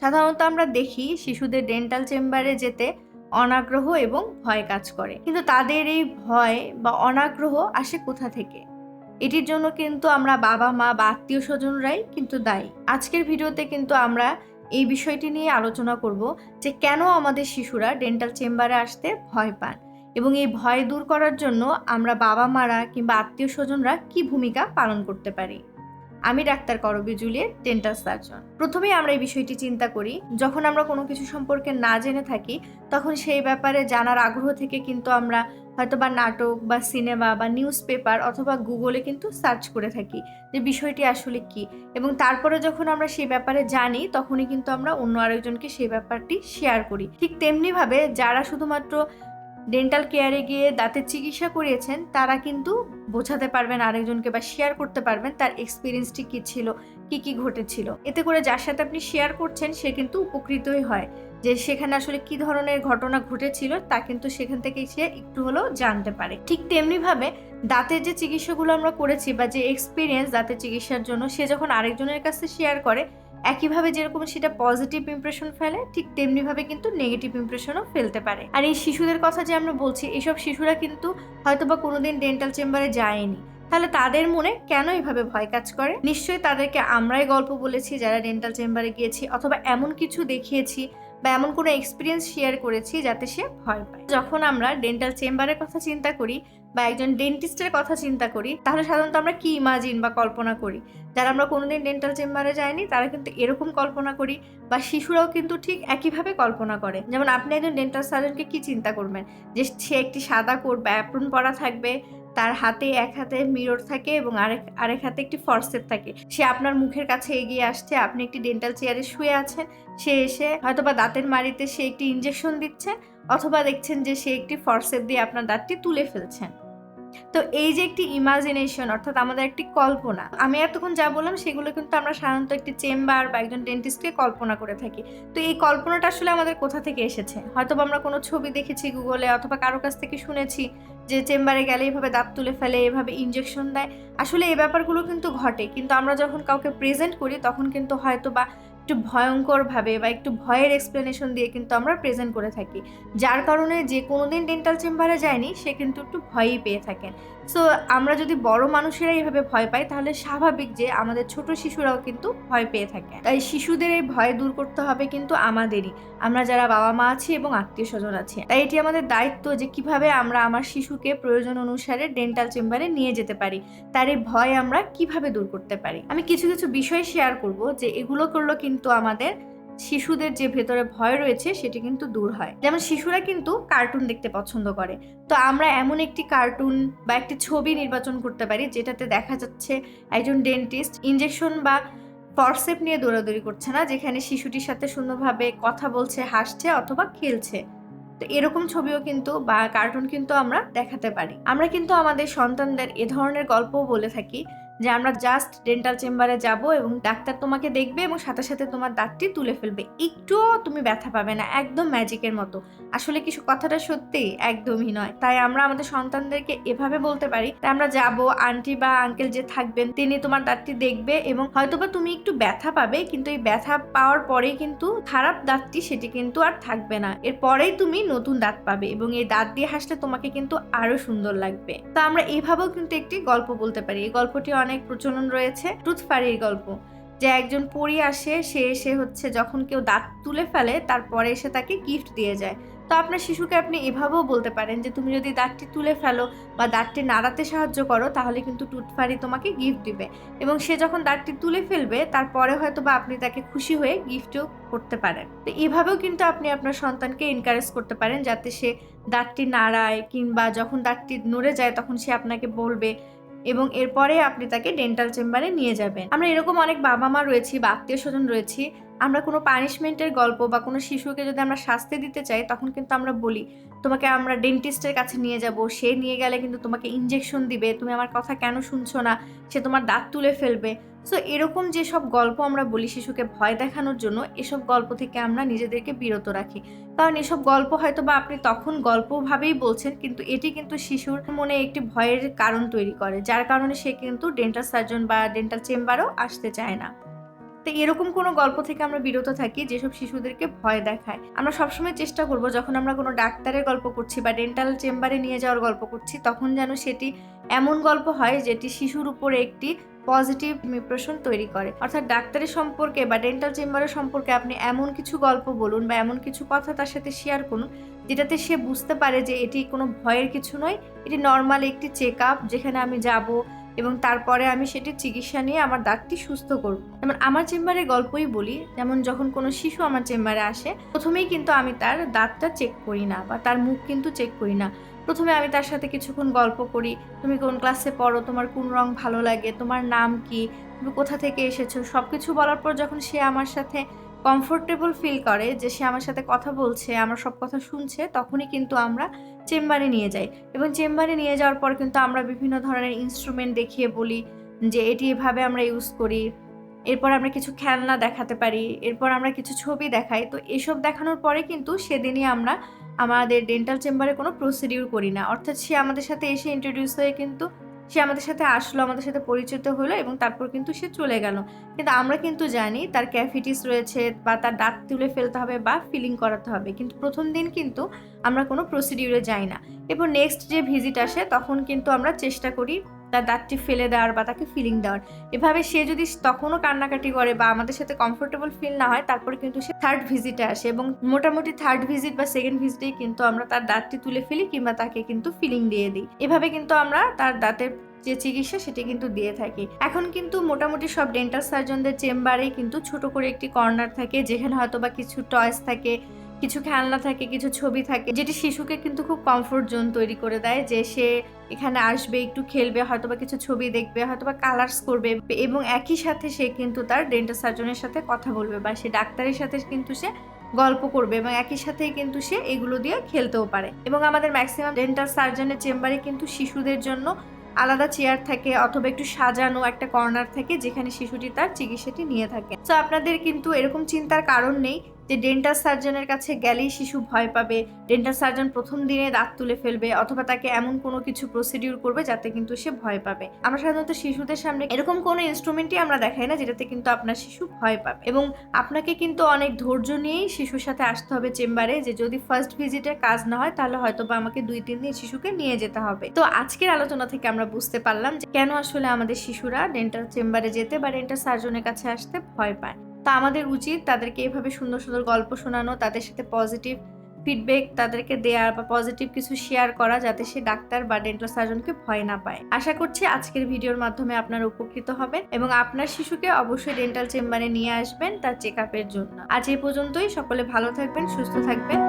সাধারণত আমরা দেখি শিশুদের ডেন্টাল চেম্বারে যেতে অনাগ্রহ এবং ভয় কাজ করে। কিন্তু তাদের এই ভয় বা অনাগ্রহ আসে কোথা থেকে? এটির জন্য কিন্তু আমরা বাবা মা বা আত্মীয় স্বজনরাই কিন্তু দায়ী। আজকের ভিডিওতে কিন্তু আমরা এই বিষয়টি নিয়ে আলোচনা করব যে কেন আমাদের শিশুরা ডেন্টাল চেম্বারে আসতে ভয় পান এবং এই ভয় দূর করার জন্য আমরা বাবা মারা কিংবা আত্মীয় স্বজনরা কি ভূমিকা পালন করতে পারি? আমি ডাক্তার করবি জুলিয়েট ডেন্টাল সার্জন প্রথমেই আমরা এই বিষয়টি চিন্তা করি, যখন আমরা কোনো কিছু সম্পর্কে না জেনে থাকি, তখন সেই ব্যাপারে জানার আগ্রহ থেকে কিন্তু আমরা হয়তো বা নাটক বা সিনেমা বা নিউজ পেপার অথবা গুগলে কিন্তু সার্চ করে থাকি যে বিষয়টি আসলে কি। এবং তারপরে যখন আমরা সেই ব্যাপারে জানি, তখনই কিন্তু আমরা অন্য আরেকজনকে সেই ব্যাপারটি শেয়ার করি। ঠিক তেমনিভাবে যারা শুধুমাত্র ডেন্টাল কেয়ারে গিয়ে দাঁতের চিকিৎসা করিয়েছেন, তারা কিন্তু বোঝাতে পারবেন আরেকজনকে বা শেয়ার করতে পারবেন তার এক্সপিরিয়েন্সটি কী ছিল, কি কি ঘটেছিল। এতে করে যার সাথে আপনি শেয়ার করছেন, সে কিন্তু উপকৃতই হয় যে সেখানে আসলে কি ধরনের ঘটনা ঘটেছিল, তা কিন্তু সেখান থেকে সে একটু হলেও জানতে পারে। ঠিক তেমনিভাবে দাঁতের যে চিকিৎসাগুলো আমরা করেছি বা যে এক্সপিরিয়েন্স দাঁতের চিকিৎসার জন্য, সে যখন আরেকজনের কাছে শেয়ার করে একইভাবে যেরকম সেটা পজিটিভ ইমপ্রেশন ফেলে, ঠিক তেমনিভাবে কিন্তু নেগেটিভ ইমপ্রেশনও ফেলতে পারে। আর এই শিশুদের কথা যে আমরা বলছি, এসব শিশুরা কিন্তু হয়তো বা কোনোদিন ডেন্টাল চেম্বারে যায়নি। তাহলে তাদের মনে কেন এভাবে ভয় কাজ করে? নিশ্চয়ই তাদেরকে আমরাই গল্প বলেছি, যারা ডেন্টাল চেম্বারে গিয়েছি, অথবা এমন কিছু দেখিয়েছি বা এমন কোনো এক্সপিরিয়েন্স শেয়ার করেছি যাতে সে ভয় পায়। যখন আমরা ডেন্টাল চেম্বারের কথা চিন্তা করি বা একজন ডেন্টিস্টের কথা চিন্তা করি, তাহলে সাধারণত আমরা কি ইমাজিন বা কল্পনা করি? যারা আমরা কোনোদিন ডেন্টাল চেম্বারে যাইনি, তারা কিন্তু এরকম কল্পনা করি বা শিশুরাও কিন্তু ঠিক একইভাবে কল্পনা করে। যেমন আপনি একজন ডেন্টাল সার্জনকে কি চিন্তা করবেন? যে সে একটি সাদা কোট বা অ্যাপ্রন পরা থাকবে, তার হাতে এক হাতে মিরর থাকে এবং আরেক আরেক হাতে একটি ফরসেপ থাকে। সে আপনার মুখের কাছে এগিয়ে আসছে, আপনি একটি ডেন্টাল চেয়ারে শুয়ে আছেন সে এসে হয়তো বা দাঁতের মাড়িতে সে একটি ইঞ্জেকশন দিচ্ছে, অথবা দেখছেন যে সে একটি ফরসেপ দিয়ে আপনার দাঁতটি তুলে ফেলছেন তো এই যে একটি ইমাজিনেশন অর্থাৎ আমাদের একটি কল্পনা, আমি এতক্ষণ যা বললাম সেগুলো কিন্তু আমরা সাধারণত একটি চেম্বার বা একজন ডেন্টিস্টকে কল্পনা করে থাকি। তো এই কল্পনাটা আসলে আমাদের কোথা থেকে এসেছে? হয়তো আমরা কোনো ছবি দেখেছি গুগলে অথবা কারও কাছ থেকে শুনেছি যে চেম্বারে গেলে এভাবে দাঁত তুলে ফেলে, এভাবে ইঞ্জেকশন দেয়। আসলে এই ব্যাপারগুলো কিন্তু ঘটে, কিন্তু আমরা যখন কাউকে প্রেজেন্ট করি তখন কিন্তু হয়তো বা একটু ভয়ঙ্করভাবে বা একটু ভয়ের এক্সপ্লেনেশন দিয়ে কিন্তু আমরা প্রেজেন্ট করে থাকি। যার কারণে যে কোনো দিন ডেন্টাল চেম্বারে যায়নি, সে কিন্তু একটু ভয়ই পেয়ে থাকেন। সো আমরা যদি বড় মানুষেরা এইভাবে ভয় পাই, তাহলে স্বাভাবিক যে আমাদের ছোট শিশুরাও কিন্তু ভয় পেয়ে থাকে। তাই শিশুদের এই ভয় দূর করতে হবে কিন্তু আমাদেরই। আমরা যারা বাবা মা আছি এবং আত্মীয় স্বজন আছে। তাই এটি আমাদের দায়িত্ব যে কীভাবে আমরা আমার শিশুকে প্রয়োজন অনুসারে ডেন্টাল চেম্বারে নিয়ে যেতে পারি। তার এই ভয় আমরা কীভাবে দূর করতে পারি? আমি কিছু কিছু বিষয় শেয়ার করব যে এগুলো করল কিন্তু আমাদের শিশুদের যে ভেতরে ভয় রয়েছে সেটি কিন্তু দূর হয়। যেমন শিশুরা কিন্তু কার্টুন দেখতে পছন্দ করে। তো আমরা এমন একটি কার্টুন বা একটি ছবি নির্বাচন করতে পারি যেটাতে দেখা যাচ্ছে একজন ডেন্টিস্ট ইঞ্জেকশন বা ফরসেপ নিয়ে দৌড়াদৌড়ি করছে না, যেখানে শিশুটির সাথে সুন্দরভাবে কথা বলছে, হাসছে অথবা খেলছে। তো এরকম ছবিও কিন্তু বা কার্টুন কিন্তু আমরা দেখাতে পারি। আমরা কিন্তু আমাদের সন্তানদের এ ধরনের গল্পও বলে থাকি যে আমরা জাস্ট ডেন্টাল চেম্বারে যাব এবং ডাক্তার তোমাকে দেখবে এবং সাথে সাথে তোমার দাঁতটি তুলে ফেলবে। একটুও তুমি ব্যথা পাবে না, একদম ম্যাজিকের মতো। আসলে কিছু কথাটা সত্যি একদমই নয়। তাই আমরা আমাদের সন্তানদেরকে এভাবে বলতে পারি, তাই আমরা যাব আন্টি বা আঙ্কেল যে থাকবেন, তিনি তোমার দাঁতটি দেখবে এবং হয়তোবা তুমি একটু ব্যথা পাবে, কিন্তু এই ব্যথা পাওয়ার পরেই কিন্তু খারাপ দাঁতটি সেটি কিন্তু আর থাকবে না। এরপরেই তুমি নতুন দাঁত পাবে এবং এই দাঁত দিয়ে হাসলে তোমাকে কিন্তু আরও সুন্দর লাগবে। তা আমরা এভাবেও কিন্তু একটি গল্প বলতে পারি। এই গল্পটি অনেক প্রচলন রয়েছে। টুথ ফাড়ির গল্প। যে একজন পরি আসে, সে এসে হচ্ছে যখন কেউ দাঁত তুলে ফেলে, তারপরে এসে তাকে গিফট দিয়ে যায়। তো আপনার শিশুকে আপনি এভাবেও বলতে পারেন যে, তুমি যদি দাঁতটি তুলে ফেলো বা দাঁতটি নাড়াতে সাহায্য করো, তাহলে কিন্তু টুথফারি তোমাকে গিফট দিবে। এবং সে যখন দাঁতটি তুলে ফেলবে, তারপরে হয়তো বা আপনি তাকে খুশি হয়ে গিফটও করতে পারেন। তো এভাবেও কিন্তু আপনি আপনার সন্তানকে এনকারেজ করতে পারেন যাতে সে দাঁতটি নাড়ায় কিংবা যখন দাঁতটি নড়ে যায়, তখন সে আপনাকে বলবে এবং এরপরে আপনি তাকে ডেন্টাল চেম্বারে নিয়ে যাবেন। আমরা এরকম অনেক বাবা মা রয়েছি বা আত্মীয় স্বজন রয়েছি আমরা কোনো পানিশমেন্টের গল্প বা কোনো শিশুকে যদি আমরা শাস্তি দিতে চাই, তখন কিন্তু আমরা বলি, তোমাকে আমরা ডেন্টিস্টের কাছে নিয়ে যাব। সে নিয়ে গেলে কিন্তু তোমাকে ইঞ্জেকশন দিবে। তুমি আমার কথা কেন শুনছো না? সে তোমার দাঁত তুলে ফেলবে। সো এরকম যেসব গল্প আমরা বলি শিশুকে ভয় দেখানোর জন্য, এসব গল্প থেকে আমরা নিজেদেরকে বিরত রাখি। কারণ এসব গল্প হয়তো বা আপনি তখন গল্পভাবেই বলছেন, কিন্তু এটি কিন্তু শিশুর মনে একটি ভয়ের কারণ তৈরি করে, যার কারণে সে কিন্তু ডেন্টাল সার্জন বা ডেন্টাল চেম্বারও আসতে চায় না। তো এরকম কোনো গল্প থেকে আমরা বিরত থাকি যেসব শিশুদেরকে ভয় দেখায়। আমরা সবসময় চেষ্টা করব যখন আমরা কোনো ডাক্তারের গল্প করছি বা ডেন্টাল চেম্বারে নিয়ে যাওয়ার গল্প করছি, তখন যেন সেটি এমন গল্প হয় যেটি শিশুর উপরে একটি পজিটিভ ইমপ্রেশন তৈরি করে। অর্থাৎ ডাক্তারের সম্পর্কে বা ডেন্টাল চেম্বারের সম্পর্কে আপনি এমন কিছু গল্প বলুন বা এমন কিছু কথা তার সাথে শেয়ার করুন, যেটাতে সে বুঝতে পারে যে এটি কোনো ভয়ের কিছু নয়, এটি নর্মাল একটি চেক আপ যেখানে আমি যাব এবং তারপরে আমি সেটি চিকিৎসা নিয়ে আমার দাঁতটি সুস্থ করব। যেমন আমার চেম্বারে গল্পই বলি, যেমন যখন কোনো শিশু আমার চেম্বারে আসে, প্রথমেই কিন্তু আমি তার দাঁতটা চেক করি না বা তার মুখ কিন্তু চেক করি না। প্রথমে আমি তার সাথে কিছুক্ষণ গল্প করি, তুমি কোন ক্লাসে পড়ো? তোমার কোন রং ভালো লাগে? তোমার নাম কি? তুমি কোথা থেকে এসেছ? সব কিছু বলার পর যখন সে আমার সাথে কমফোর্টেবল ফিল করে যে সে আমার সাথে কথা বলছে, আমার সব কথা শুনছে, তখনই কিন্তু আমরা চেম্বারে নিয়ে যাই। এবং চেম্বারে নিয়ে যাওয়ার পর কিন্তু আমরা বিভিন্ন ধরনের ইনস্ট্রুমেন্ট দেখিয়ে বলি যে এটি এভাবে আমরা ইউজ করি। এরপর আমরা কিছু খেলনা দেখাতে পারি, এরপর আমরা কিছু ছবি দেখাই। তো এসব দেখানোর পরে কিন্তু সেদিনই আমরা আমাদের ডেন্টাল চেম্বারে কোনো প্রসিডিউর করি না। অর্থাৎ সে আমাদের সাথে এসে ইন্ট্রোডিউস হয়ে কিন্তু সে আমাদের সাথে আসলো, আমাদের সাথে পরিচিত হলো এবং তারপর কিন্তু সে চলে গেল। কিন্তু আমরা কিন্তু জানি তার ক্যাফিটিস রয়েছে বা তার দাঁত তুলে ফেলতে হবে বা ফিলিং করাতে হবে। কিন্তু প্রথম দিন কিন্তু আমরা কোনো প্রসিডিউরে যাই না। এরপর নেক্সট যে ভিজিট আসে, তখন কিন্তু আমরা চেষ্টা করি তার দাঁতটি ফেলে দেওয়ার বা তাকে ফিলিং দেওয়ার। এভাবে সে যদি তখনও কান্নাকাটি করে বা আমাদের সাথে কমফোর্টেবল ফিল না হয়, তারপরে কিন্তু সে থার্ড ভিজিটে আসে এবং মোটামুটি থার্ড ভিজিট বা সেকেন্ড ভিজিটেই কিন্তু আমরা তার দাঁতটি তুলে ফেলি কিংবা তাকে কিন্তু ফিলিং দিয়ে দিই। এভাবে কিন্তু আমরা তার দাঁতের যে চিকিৎসা, সেটি কিন্তু দিয়ে থাকি। এখন কিন্তু মোটামুটি সব ডেন্টাল সার্জনদের চেম্বারেই কিন্তু ছোট করে একটি কর্নার থাকে, যেখানে হয়তো বা কিছু টয়েস থাকে কিছু খেলনা থাকে, কিছু ছবি থাকে, যেটি শিশুকে কিন্তু খুব কমফোর্ট জোন তৈরি করে দেয় যে সে এখানে আসবে, একটু খেলবে হয়তো বা কিছু ছবি দেখবে হয়তো বা কালার্স করবে এবং একই সাথে সে কিন্তু তার ডেন্টাল সার্জনের সাথে কথা বলবে বা সে ডাক্তারের সাথে কিন্তু সে গল্প করবে এবং একই সাথেই কিন্তু সে এগুলো দিয়ে খেলতেও পারে। এবং আমাদের ম্যাক্সিমাম ডেন্টাল সার্জনের চেম্বারে কিন্তু শিশুদের জন্য আলাদা চেয়ার থাকে অথবা একটু সাজানো একটা কর্নার থাকে যেখানে শিশুটি তার চিকিৎসাটি নিয়ে থাকে। তো আপনাদের কিন্তু এরকম চিন্তার কারণ নেই যে ডেন্টাল সার্জনের কাছে গেলেই শিশু ভয় পাবে। ডেন্টাল সার্জন প্রথম দিনে দাঁত তুলে ফেলবে অথবা তাকে এমন কোনো কিছু প্রসিডিউর করবে যাতে কিন্তু সে ভয় পাবে। আমরা সাধারণত শিশুদের সামনে এরকম কোনো ইনস্ট্রুমেন্টই আমরা দেখাই না যেটাতে কিন্তু আপনার শিশু ভয় পাবে। এবং আপনাকে কিন্তু অনেক ধৈর্য নিয়েই শিশুর সাথে আসতে হবে চেম্বারে যে যদি ফার্স্ট ভিজিটে কাজ না হয় তাহলে হয়তো বা আমাকে দুই, তিন দিন শিশুকে নিয়ে যেতে হবে। তো আজকের আলোচনা থেকে আমরা বুঝতে পারলাম যে কেন আসলে আমাদের শিশুরা ডেন্টাল চেম্বারে যেতে বা ডেন্টাল সার্জনের কাছে আসতে ভয় পায়। তা আমাদের উচিত তাদেরকে এভাবে সুন্দর সুন্দর গল্প শোনানো, তাদের সাথে পজিটিভ ফিডব্যাক তাদেরকে দেওয়ার বা পজিটিভ কিছু শেয়ার করা যাতে সে ডাক্তার বা ডেন্টাল সার্জনকে ভয় না পায়। আশা করছি আজকের ভিডিওর মাধ্যমে আপনারা উপকৃত হবেন এবং আপনার শিশুকে অবশ্যই ডেন্টাল চেম্বারে নিয়ে আসবেন তার চেক জন্য। আজ এই পর্যন্তই, সকলে ভালো থাকবেন, সুস্থ থাকবেন।